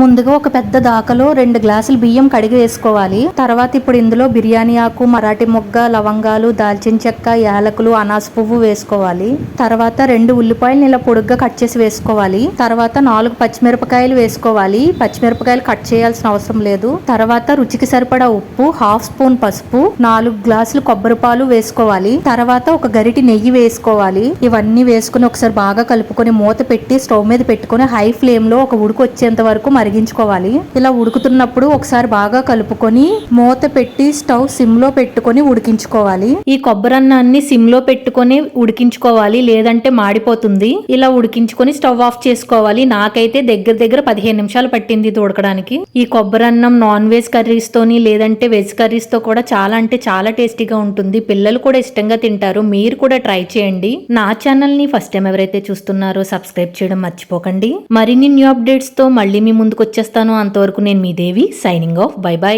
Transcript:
ముందుగా ఒక పెద్ద దాకలో రెండు గ్లాసులు బియ్యం కడిగి వేసుకోవాలి. తర్వాత ఇప్పుడు ఇందులో బిర్యానీ ఆకు మరాఠీ మొగ్గ లవంగాలు దాల్చిన చెక్క యాలకులు అనాస పువ్వు వేసుకోవాలి. తర్వాత రెండు ఉల్లిపాయలు ఇలా పొడుగ్గా కట్ చేసి వేసుకోవాలి. తర్వాత నాలుగు పచ్చిమిరపకాయలు వేసుకోవాలి. పచ్చిమిరపకాయలు కట్ చేయాల్సిన అవసరం లేదు. తర్వాత రుచికి సరిపడా ఉప్పు హాఫ్ స్పూన్ పసుపు నాలుగు గ్లాసులు కొబ్బరి పాలు వేసుకోవాలి. తర్వాత ఒక గరిటి నెయ్యి వేసుకోవాలి. ఇవన్నీ వేసుకుని ఒకసారి బాగా కలుపుకొని మూత పెట్టి స్టవ్ మీద పెట్టుకొని హై ఫ్లేమ్లో ఒక ఉడుకు వచ్చేంత వరకు కరిగించుకోవాలి ఇలా ఉడుకుతున్నప్పుడు ఒకసారి బాగా కలుపుకొని మూత పెట్టి స్టవ్ సిమ్లో పెట్టుకొని ఉడికించుకోవాలి. ఈ కొబ్బరి అన్నాన్ని సిమ్లో పెట్టుకొని ఉడికించుకోవాలి లేదంటే మాడిపోతుంది. ఇలా ఉడికించుకొని స్టవ్ ఆఫ్ చేసుకోవాలి. నాకైతే దగ్గర దగ్గర పదిహేను నిమిషాలు పట్టింది ఇది ఉడకడానికి. ఈ కొబ్బరి అన్నం నాన్ వెజ్ కర్రీస్ తోని లేదంటే వెజ్ కర్రీస్తో కూడా చాలా అంటే చాలా టేస్టీగా ఉంటుంది. పిల్లలు కూడా ఇష్టంగా తింటారు. మీరు కూడా ట్రై చేయండి. నా ఛానల్ని ఫస్ట్ టైం ఎవరైతే చూస్తున్నారో సబ్స్క్రైబ్ చేయడం మర్చిపోకండి. మరిన్ని న్యూ అప్డేట్స్తో మళ్ళీ మీ ముందు ముందుకు వచ్చేస్తాను అంతవరకు నేను మీ Devi signing off bye bye